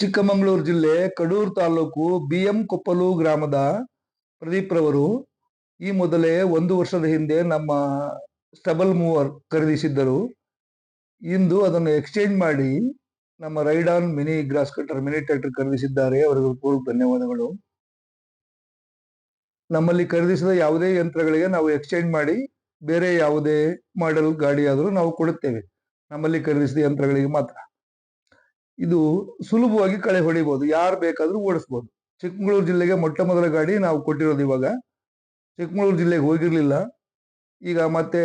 ಚಿಕ್ಕಮಗಳೂರು ಜಿಲ್ಲೆ ಕಡೂರು ತಾಲೂಕು B M Koppalu ಗ್ರಾಮದ ಪ್ರದೀಪ್ ರವರು ಈ ಮೊದಲೇ ಒಂದು ವರ್ಷದ ಹಿಂದೆ ನಮ್ಮ ಸ್ಟಬಲ್ ಮೂವರ್ ಖರೀದಿಸಿದ್ದರು. ಇಂದು ಅದನ್ನು ಎಕ್ಸ್ಚೇಂಜ್ ಮಾಡಿ ನಮ್ಮ ರೈಡಾನ್ mini grass cutter mini tractor ಖರೀದಿಸಿದ್ದಾರೆ. ಅವರಿಗೆ ಪೂರ್ವ ಧನ್ಯವಾದಗಳು. ನಮ್ಮಲ್ಲಿ ಖರೀದಿಸಿದ ಯಾವುದೇ ಯಂತ್ರಗಳಿಗೆ ನಾವು ಎಕ್ಸ್ಚೇಂಜ್ ಮಾಡಿ ಬೇರೆ ಯಾವುದೇ ಮಾಡೆಲ್ ಗಾಡಿ ಆದರೂ ನಾವು ಕೊಡುತ್ತೇವೆ. ನಮ್ಮಲ್ಲಿ ಖರೀದಿಸಿದ ಯಂತ್ರಗಳಿಗೆ ಮಾತ್ರ. ಇದು ಸುಲಭವಾಗಿ ಕಳೆ ಹೊಡಿಬಹುದು ಯಾರು ಬೇಕಾದ್ರೂ ಓಡಿಸ್ಬೋದು. ಚಿಕ್ಕಮಗಳೂರು ಜಿಲ್ಲೆಗೆ ಮೊಟ್ಟ ಮೊದಲ ಗಾಡಿ ನಾವು ಕೊಟ್ಟಿರೋದು ಇವಾಗ. ಚಿಕ್ಕಮಗಳೂರು ಜಿಲ್ಲೆಗೆ ಹೋಗಿರ್ಲಿಲ್ಲ. ಈಗ ಮತ್ತೆ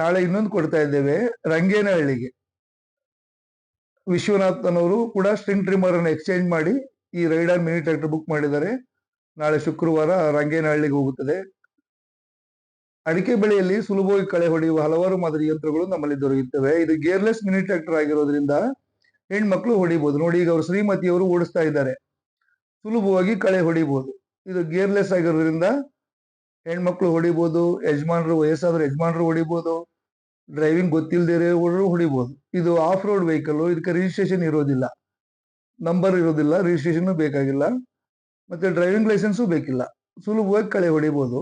ನಾಳೆ ಇನ್ನೊಂದು ಕೊಡ್ತಾ ಇದ್ದೇವೆ, ರಂಗೇನಹಳ್ಳಿಗೆ. ವಿಶ್ವನಾಥನವರು ಕೂಡ ಸ್ಟ್ರಿಂಗ್ ಟ್ರಿಮ್ಮರ್ ಅನ್ನು ಎಕ್ಸ್ಚೇಂಜ್ ಮಾಡಿ ಈ ರೈಡರ್ ಮಿನಿ ಟ್ರ್ಯಾಕ್ಟರ್ ಬುಕ್ ಮಾಡಿದ್ದಾರೆ. ನಾಳೆ ಶುಕ್ರವಾರ ರಂಗೇನಹಳ್ಳಿಗೆ ಹೋಗುತ್ತದೆ. ಅಡಿಕೆ ಬೆಳೆಯಲ್ಲಿ ಸುಲಭವಾಗಿ ಕಳೆ ಹೊಡೆಯುವ ಹಲವಾರು ಮಾದರಿ ಯಂತ್ರಗಳು ನಮ್ಮಲ್ಲಿ ದೊರೆಯುತ್ತವೆ. ಇದು ಗೇರ್ಲೆಸ್ ಮಿನಿ ಟ್ರ್ಯಾಕ್ಟರ್ ಆಗಿರೋದ್ರಿಂದ ಹೆಣ್ಮಕ್ಳು ಹೊಡಿಬೋದು. ನೋಡಿ, ಈಗ ಅವರು ಶ್ರೀಮತಿಯವರು ಓಡಿಸ್ತಾ ಇದ್ದಾರೆ. ಸುಲಭವಾಗಿ ಕಳೆ ಹೊಡಿಬೋದು. ಇದು ಗೇರ್ಲೆಸ್ ಆಗಿರೋದ್ರಿಂದ ಹೆಣ್ಮಕ್ಳು ಹೊಡಿಬೋದು, ಯಜಮಾನರು ವಯಸ್ಸಾದ್ರೆ ಯಜಮಾನರು ಹೊಡಿಬೋದು ಡ್ರೈವಿಂಗ್ ಗೊತ್ತಿಲ್ಲದೆ ಹೊಡಿಬೋದು. ಇದು ಆಫ್ ರೋಡ್ ವೆಹಿಕಲ್ ಇದಕ್ಕೆ ರಿಜಿಸ್ಟ್ರೇಷನ್ ಇರೋದಿಲ್ಲ. ನಂಬರ್ ಇರೋದಿಲ್ಲ ರಿಜಿಸ್ಟ್ರೇಷನ್ ಬೇಕಾಗಿಲ್ಲ. ಮತ್ತೆ ಡ್ರೈವಿಂಗ್ ಲೈಸೆನ್ಸು ಬೇಕಿಲ್ಲ. ಸುಲಭವಾಗಿ ಕಳೆ ಹೊಡಿಬೋದು.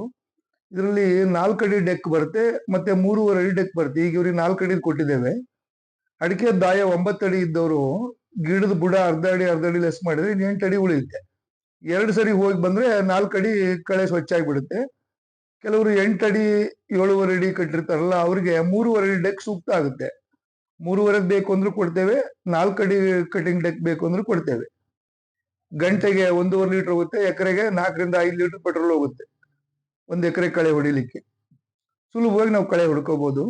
ಇದರಲ್ಲಿ ನಾಲ್ಕು ಅಡಿ ಡೆಕ್ ಬರುತ್ತೆ, ಮತ್ತೆ ಮೂರುವರೆ ಅಡಿ ಡೆಕ್ ಬರುತ್ತೆ. ಈಗ ಇವ್ರಿಗೆ ನಾಲ್ಕು ಅಡಿ ಕೊಟ್ಟಿದ್ದೇವೆ. ಅಡಿಕೆ ದಾಯ ಒಂಬತ್ತಡಿ ಇದ್ದವರು ಗಿಡದ ಬುಡ ಅರ್ಧ ಅಡಿ ಅರ್ಧ ಅಡಿ ಲೆಸ್ ಮಾಡಿದ್ರೆ ಇನ್ನು ಎಂಟು ಅಡಿ ಉಳಿಯುತ್ತೆ. ಎರಡು ಸರಿ ಹೋಗಿ ಬಂದ್ರೆ ನಾಲ್ಕು ಅಡಿ ಕಳೆ ಸ್ವಚ್ಛ ಆಗಿಬಿಡುತ್ತೆ. ಕೆಲವರು ಎಂಟು ಅಡಿ, ಏಳುವರೆ ಅಡಿ ಕಟ್ಟಿರ್ತಾರಲ್ಲ, ಅವ್ರಿಗೆ ಮೂರುವರೆ ಅಡಿ ಡೆಕ್ ಸೂಕ್ತ ಆಗುತ್ತೆ. ಮೂರುವರೆ ಬೇಕು ಅಂದ್ರೂ ಕೊಡ್ತೇವೆ, ನಾಲ್ಕು ಅಡಿ ಕಟ್ಟಿಂಗ್ ಡೆಕ್ ಬೇಕು ಅಂದ್ರೂ ಕೊಡ್ತೇವೆ. ಗಂಟೆಗೆ ಒಂದೂವರೆ ಲೀಟರ್ ಹೋಗುತ್ತೆ, ಎಕರೆಗೆ ನಾಲ್ಕರಿಂದ ಐದು ಲೀಟರ್ ಪೆಟ್ರೋಲ್ ಹೋಗುತ್ತೆ. ಒಂದು ಎಕರೆ ಕಳೆ ಹೊಡಿಲಿಕ್ಕೆ. ಸುಲಭವಾಗಿ ನಾವು ಕಳೆ ಹೊಡ್ಕೋಬಹುದು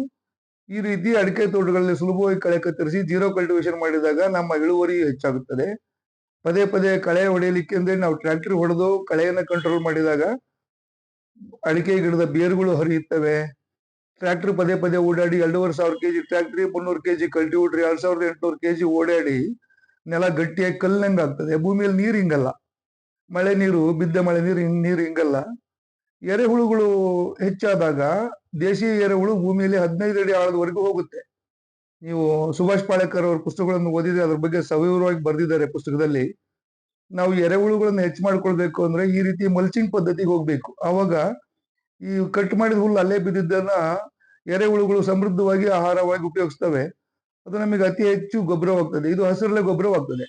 ಈ ರೀತಿ ಅಡಿಕೆ ತೋಟಗಳಲ್ಲಿ ಸುಲಭವಾಗಿ ಕಳೆ ಕತ್ತರಿಸಿ ಜೀರೋ ಕಲ್ಟಿವೇಶನ್ ಮಾಡಿದಾಗ ನಮ್ಮ ಇಳುವರಿ ಹೆಚ್ಚಾಗುತ್ತದೆ. ಪದೇ ಪದೇ ಕಳೆ ಹೊಡೆಯಲಿಕ್ಕೆ ಅಂದ್ರೆ ನಾವು ಟ್ರ್ಯಾಕ್ಟರ್ ಹೊಡೆದು ಕಳೆಯನ್ನು ಕಂಟ್ರೋಲ್ ಮಾಡಿದಾಗ ಅಡಿಕೆ ಗಿಡದ ಬೇರುಗಳು ಹರಿಯುತ್ತವೆ. ಟ್ರ್ಯಾಕ್ಟರ್ ಪದೇ ಪದೇ ಓಡಾಡಿ ಎರಡೂವರೆ ಸಾವಿರ ಕೆಜಿ ಟ್ರ್ಯಾಕ್ಟ್ರಿ, ಮುನ್ನೂರು ಕೆಜಿ ಕಲ್ಟಿವೇಟರ್ ಎರಡ್ ಸಾವಿರದ ಎಂಟುನೂರು ಕೆಜಿ ಓಡಾಡಿ ನೆಲ ಗಟ್ಟಿಯಾಗಿ ಕಲ್ಲಿನಂಗೆ ಆಗ್ತದೆ ಭೂಮಿಯಲ್ಲಿ ನೀರು ಹಿಂಗಲ್ಲ ಮಳೆ ನೀರು, ಬಿದ್ದ ಮಳೆ ನೀರು ನೀರು ಹಿಂಗಲ್ಲ ಎರೆಹುಳುಗಳು ಹೆಚ್ಚಾದಾಗ ದೇಶೀಯ ಎರೆಹುಳು ಭೂಮಿಯಲ್ಲಿ ಹದಿನೈದು ಅಡಿ ಆಳದವರೆಗೂ ಹೋಗುತ್ತೆ. ನೀವು ಸುಭಾಷ್ ಪಾಳೇಕರ್ ಅವರ ಪುಸ್ತಕಗಳನ್ನು ಓದಿದ್ರೆ ಅದ್ರ ಬಗ್ಗೆ ಸವಿವರವಾಗಿ ಬರೆದಿದ್ದಾರೆ ಪುಸ್ತಕದಲ್ಲಿ. ನಾವು ಎರೆಹುಳುಗಳನ್ನು ಹೆಚ್ಚು ಮಾಡ್ಕೊಳ್ಬೇಕು ಅಂದ್ರೆ ಈ ರೀತಿ ಮಲ್ಚಿಂಗ್ ಪದ್ಧತಿಗೆ ಹೋಗ್ಬೇಕು. ಆವಾಗ ಈ ಕಟ್ ಮಾಡಿದ ಹುಲ್ಲು ಅಲ್ಲೇ ಬಿದ್ದಿದ್ದನ್ನ ಎರೆಹುಳುಗಳು ಸಮೃದ್ಧವಾಗಿ ಆಹಾರವಾಗಿ ಉಪಯೋಗಿಸ್ತವೆ. ಅದು ನಮಗೆ ಅತಿ ಹೆಚ್ಚು ಗೊಬ್ಬರವಾಗ್ತದೆ. ಇದು ಹಸಿರಲ್ಲೇ ಗೊಬ್ಬರವಾಗ್ತದೆ.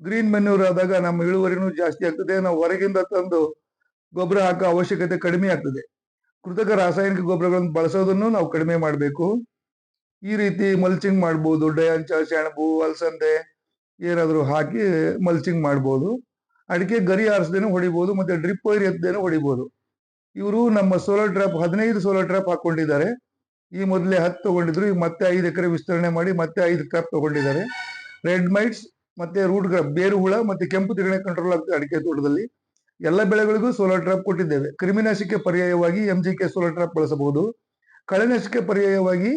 ಗ್ರೀನ್ ಮೆನ್ಯೂರ್ ಆದಾಗ ನಮ್ಮ ಇಳುವರಿನೂ ಜಾಸ್ತಿ ಆಗ್ತದೆ. ನಾವು ಹೊರಗಿಂದ ತಂದು ಗೊಬ್ಬರ ಹಾಕೋ ಅವಶ್ಯಕತೆ ಕಡಿಮೆ ಆಗ್ತದೆ. ಕೃತಕ ರಾಸಾಯನಿಕ ಗೊಬ್ಬರಗಳನ್ನು ಬಳಸೋದನ್ನು ನಾವು ಕಡಿಮೆ ಮಾಡಬೇಕು. ಈ ರೀತಿ ಮಲ್ಚಿಂಗ್ ಮಾಡ್ಬೋದು ಡಯಾಂಚ ಸೆಣಬು ಅಲಸಂದೆ ಏನಾದರೂ ಹಾಕಿ ಮಲ್ಚಿಂಗ್ ಮಾಡ್ಬೋದು. ಅಡಿಕೆ ಗರಿ ಆರಿಸ್ದೇನು ಹೊಡಿಬೋದು, ಮತ್ತೆ ಡ್ರಿಪ್ ವೈರ್ ಎತ್ತದೇನು ಹೊಡಿಬೋದು. ಇವರು ನಮ್ಮ ಸೋಲಾರ್ ಟ್ರ್ಯಾಪ್ ಹದಿನೈದು ಸೋಲಾರ್ ಟ್ರ್ಯಾಪ್ ಹಾಕೊಂಡಿದ್ದಾರೆ. ಈ ಮೊದಲೇ ಹತ್ತು ತಗೊಂಡಿದ್ರು, ಈಗ ಮತ್ತೆ ಐದು ಎಕರೆ ವಿಸ್ತರಣೆ ಮಾಡಿ ಮತ್ತೆ ಐದು ಟ್ರಾಪ್ ತಗೊಂಡಿದ್ದಾರೆ. ರೆಡ್ ಮೈಟ್ಸ್ ಮತ್ತೆ ರೂಟ್ ಗ್ರಾಪ್ ಬೇರು ಹುಳ ಮತ್ತೆ ಕೆಂಪು ತಿರುಗಣೆ ಕಂಟ್ರೋಲ್ ಆಗ್ತದೆ ಅಡಿಕೆ ತೋಟದಲ್ಲಿ. ಎಲ್ಲ ಬೆಳೆಗಳಿಗೂ ಸೋಲಾರ್ ಟ್ರಾಪ್ ಕೊಟ್ಟಿದ್ದೇವೆ. ಕ್ರಿಮಿನಾಶಕ್ಕೆ ಪರ್ಯಾಯವಾಗಿ ಎಂಜಿಕೆ ಸೋಲಾರ್ ಟ್ರಾಪ್ ಬಳಸಬಹುದು. ಕಳೆನಾಶಕ್ಕೆ ಪರ್ಯಾಯವಾಗಿ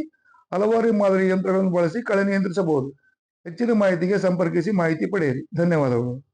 ಹಲವಾರು ಮಾದರಿ ಯಂತ್ರಗಳನ್ನು ಬಳಸಿ ಕಳೆ ನಿಯಂತ್ರಿಸಬಹುದು. ಹೆಚ್ಚಿನ ಮಾಹಿತಿಗೆ ಸಂಪರ್ಕಿಸಿ ಮಾಹಿತಿ ಪಡೆಯಿರಿ. ಧನ್ಯವಾದಗಳು.